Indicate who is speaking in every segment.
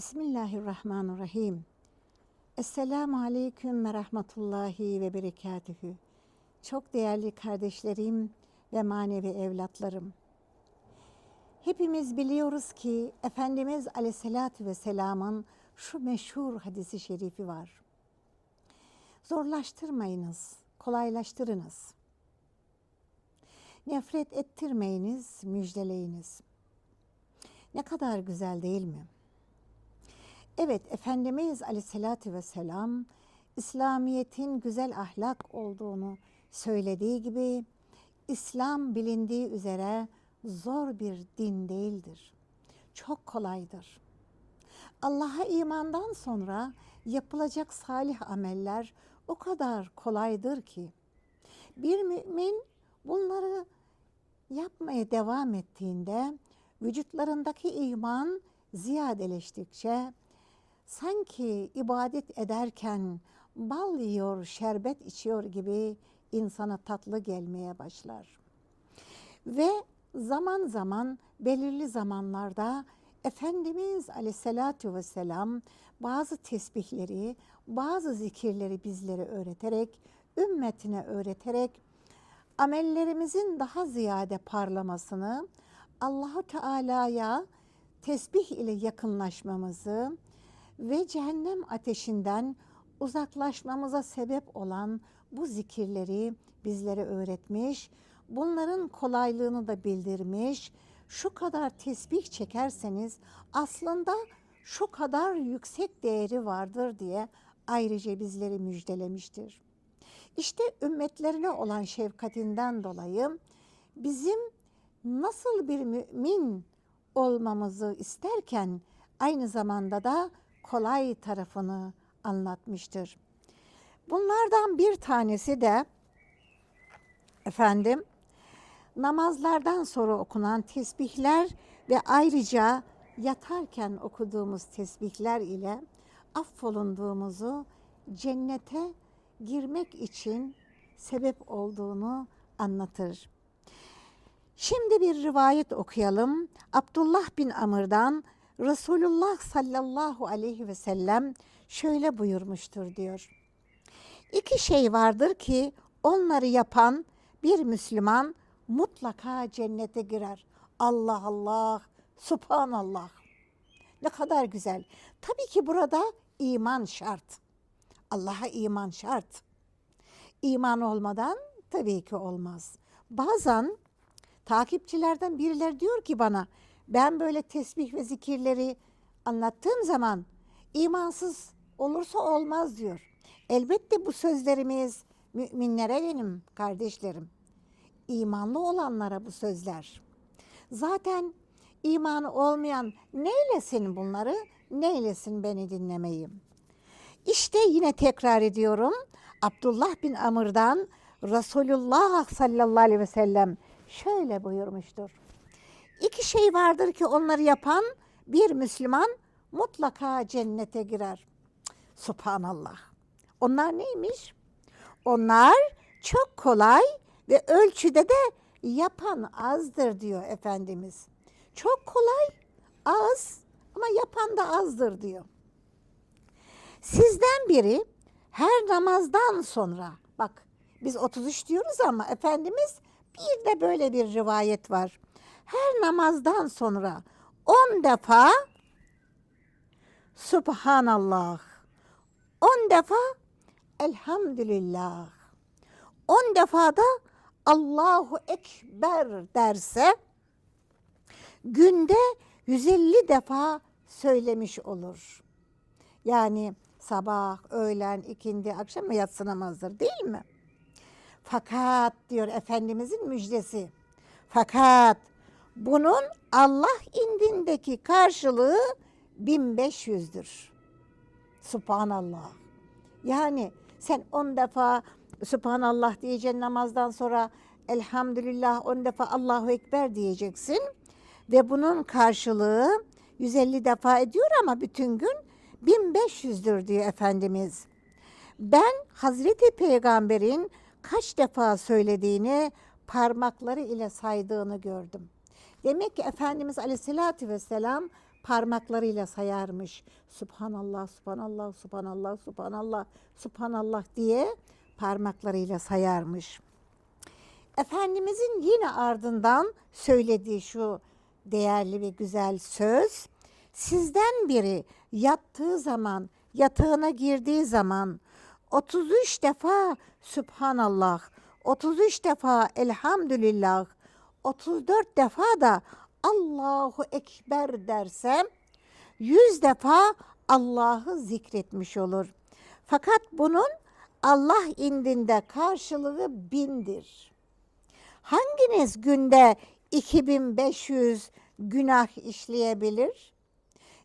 Speaker 1: Bismillahirrahmanirrahim. Esselamu Aleyküm ve Rahmetullahi ve Berekatühü. Çok değerli kardeşlerim ve manevi evlatlarım. Hepimiz biliyoruz ki Efendimiz Aleyhisselatü Vesselam'ın şu meşhur hadisi şerifi var. Zorlaştırmayınız, kolaylaştırınız. Nefret ettirmeyiniz, müjdeleyiniz. Ne kadar güzel değil mi? Evet, Efendimiz Aleyhisselatü Vesselam İslamiyet'in güzel ahlak olduğunu söylediği gibi İslam bilindiği üzere zor bir din değildir. Çok kolaydır. Allah'a imandan sonra yapılacak salih ameller o kadar kolaydır ki bir mümin bunları yapmaya devam ettiğinde vücutlarındaki iman ziyadeleştikçe sanki ibadet ederken bal yiyor, şerbet içiyor gibi insana tatlı gelmeye başlar. Ve zaman zaman belirli zamanlarda Efendimiz Aleyhisselatü Vesselam bazı tesbihleri, bazı zikirleri bizlere öğreterek, ümmetine öğreterek amellerimizin daha ziyade parlamasını, Allahu Teala'ya tesbih ile yakınlaşmamızı ve cehennem ateşinden uzaklaşmamıza sebep olan bu zikirleri bizlere öğretmiş. Bunların kolaylığını da bildirmiş. Şu kadar tesbih çekerseniz aslında şu kadar yüksek değeri vardır diye ayrıca bizleri müjdelemiştir. İşte ümmetlerine olan şefkatinden dolayı bizim nasıl bir mümin olmamızı isterken aynı zamanda da kolay tarafını anlatmıştır. Bunlardan bir tanesi de efendim namazlardan sonra okunan tesbihler ve ayrıca yatarken okuduğumuz tesbihler ile affolunduğumuzu cennete girmek için sebep olduğunu anlatır. Şimdi bir rivayet okuyalım. Abdullah bin Amr'dan Resulullah sallallahu aleyhi ve sellem şöyle buyurmuştur diyor. İki şey vardır ki onları yapan bir Müslüman mutlaka cennete girer. Allah Allah, subhanallah. Ne kadar güzel. Tabii ki burada iman şart. Allah'a iman şart. İman olmadan tabii ki olmaz. Bazen takipçilerden birileri diyor ki bana ben böyle tesbih ve zikirleri anlattığım zaman imansız olursa olmaz diyor. Elbette bu sözlerimiz müminlere benim kardeşlerim. İmanlı olanlara bu sözler. Zaten imanı olmayan neylesin bunları, neylesin beni dinlemeyi. İşte yine tekrar ediyorum. Abdullah bin Amr'dan Resulullah sallallahu aleyhi ve sellem şöyle buyurmuştur. İki şey vardır ki onları yapan bir Müslüman mutlaka cennete girer. Subhanallah. Onlar neymiş? Onlar çok kolay ve ölçüde de yapan azdır diyor Efendimiz. Çok kolay, az ama yapan da azdır diyor. Sizden biri her namazdan sonra bak biz 33 diyoruz ama Efendimiz bir de böyle bir rivayet var. Her namazdan sonra 10 defa Subhanallah, 10 defa Elhamdülillah, 10 defa da Allahu Ekber derse günde 150 defa söylemiş olur. Yani sabah, öğlen, ikindi, akşam ve yatsı namazdır değil mi? Fakat diyor Efendimizin müjdesi. Fakat bunun Allah indindeki karşılığı 1500'dür. Subhanallah. Yani sen 10 defa Subhanallah diyeceksin namazdan sonra elhamdülillah 10 defa Allahu Ekber diyeceksin. Ve bunun karşılığı 150 defa ediyor ama bütün gün 1500'dür diyor Efendimiz. Ben Hazreti Peygamber'in kaç defa söylediğini parmakları ile saydığını gördüm. Demek ki Efendimiz Aleyhisselatü Vesselam parmaklarıyla sayarmış. Subhanallah, subhanallah, subhanallah, subhanallah, subhanallah diye parmaklarıyla sayarmış. Efendimizin yine ardından söylediği şu değerli ve güzel söz. Sizden biri yattığı zaman, yatağına girdiği zaman 33 defa Subhanallah, 33 defa Elhamdülillah, 34 defa da Allahu Ekber dersem 100 defa Allah'ı zikretmiş olur. Fakat bunun Allah indinde karşılığı bindir. Hanginiz günde 2500 günah işleyebilir?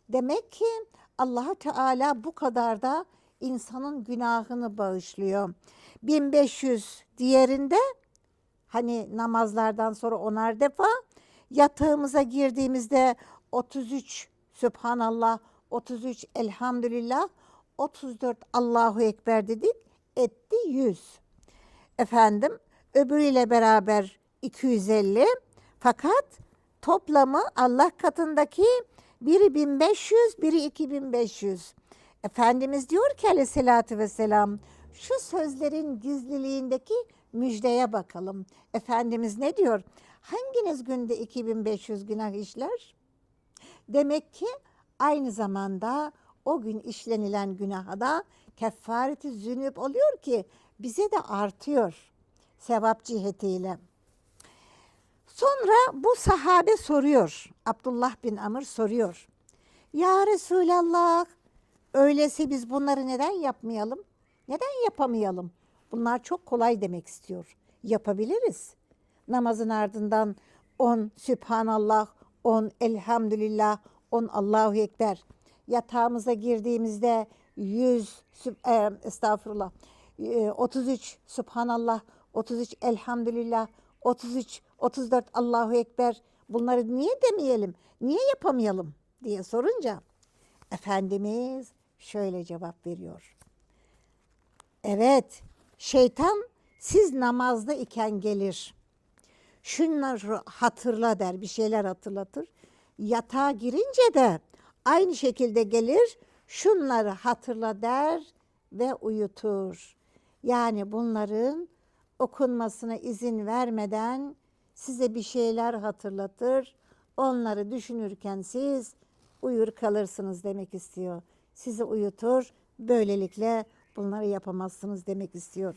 Speaker 1: Demek ki Allah Teala bu kadar da insanın günahını bağışlıyor. 1500 diğerinde hani namazlardan sonra onar defa yatağımıza girdiğimizde 33 Sübhanallah, 33 Elhamdülillah, 34 Allahu Ekber dedik etti 100. Efendim öbürüyle beraber 250 fakat toplamı Allah katındaki biri 1500 biri 2500. Efendimiz diyor ki aleyhissalatü vesselam şu sözlerin gizliliğindeki müjdeye bakalım. Efendimiz ne diyor? Hanginiz günde 2500 günah işler? Demek ki aynı zamanda o gün işlenilen günaha da kefareti zünüp oluyor ki bize de artıyor sevap cihetiyle. Sonra bu sahabe soruyor. Abdullah bin Amr soruyor. Ya Resulallah öyleyse biz bunları neden yapmayalım? Neden yapamayalım? Bunlar çok kolay demek istiyor. Yapabiliriz. Namazın ardından 10 Sübhanallah, 10 Elhamdülillah, 10 Allahu Ekber. Yatağımıza girdiğimizde 100 e, estağfurullah, e, 33 Sübhanallah, 33 Elhamdülillah, 33, 34 Allahu Ekber. Bunları niye demeyelim, niye yapamayalım diye sorunca Efendimiz şöyle cevap veriyor. Evet, şeytan siz namazda iken gelir. Şunları hatırla der, bir şeyler hatırlatır. Yatağa girince de aynı şekilde gelir, şunları hatırla der ve uyutur. Yani bunların okunmasına izin vermeden size bir şeyler hatırlatır. Onları düşünürken siz uyur kalırsınız demek istiyor. Sizi uyutur. Böylelikle bunları yapamazsınız demek istiyor.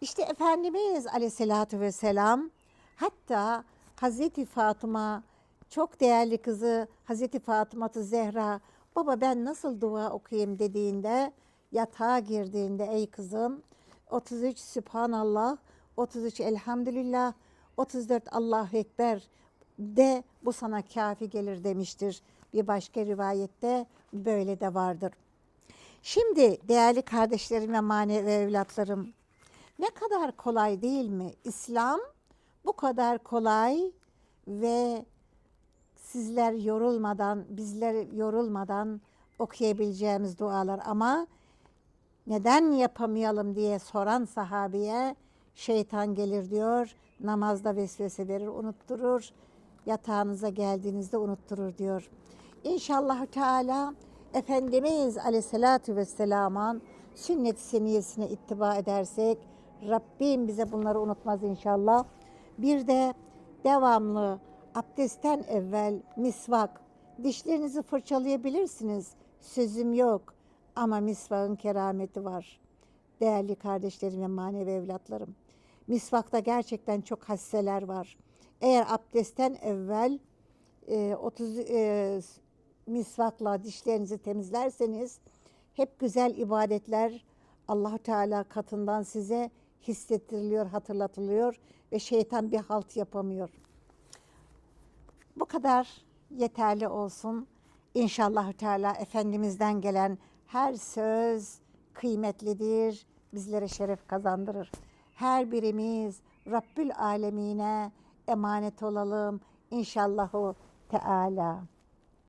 Speaker 1: İşte Efendimiz Aleyhisselatü Vesselam hatta Hazreti Fatıma çok değerli kızı Hazreti Fatıma Zehra baba ben nasıl dua okuyayım dediğinde yatağa girdiğinde ey kızım 33 Sübhanallah 33 Elhamdülillah 34 Allahu Ekber de bu sana kafi gelir demiştir. Bir başka rivayette böyle de vardır. Şimdi değerli kardeşlerim ve manevi evlatlarım ne kadar kolay değil mi? İslam bu kadar kolay ve sizler yorulmadan, bizler yorulmadan okuyabileceğimiz dualar ama neden yapamayalım diye soran sahabiye şeytan gelir diyor. Namazda vesvese verir, unutturur. Yatağınıza geldiğinizde unutturur diyor. İnşallah Teala Efendimiz Aleyhisselatü Vesselam'ın sünnet-i seniyesine ittiba edersek Rabbim bize bunları unutmaz inşallah. Bir de devamlı abdestten evvel misvak, dişlerinizi fırçalayabilirsiniz. Sözüm yok ama misvakın kerameti var. Değerli kardeşlerim ve manevi evlatlarım. Misvakta gerçekten çok hasseler var. Eğer abdestten evvel e, 30 e, misvakla dişlerinizi temizlerseniz hep güzel ibadetler allah Teala katından size hissettiriliyor, hatırlatılıyor ve şeytan bir halt yapamıyor. Bu kadar yeterli olsun. İnşallah Teala Efendimiz'den gelen her söz kıymetlidir, bizlere şeref kazandırır. Her birimiz Rabbül Alemine emanet olalım. İnşallahu Teala.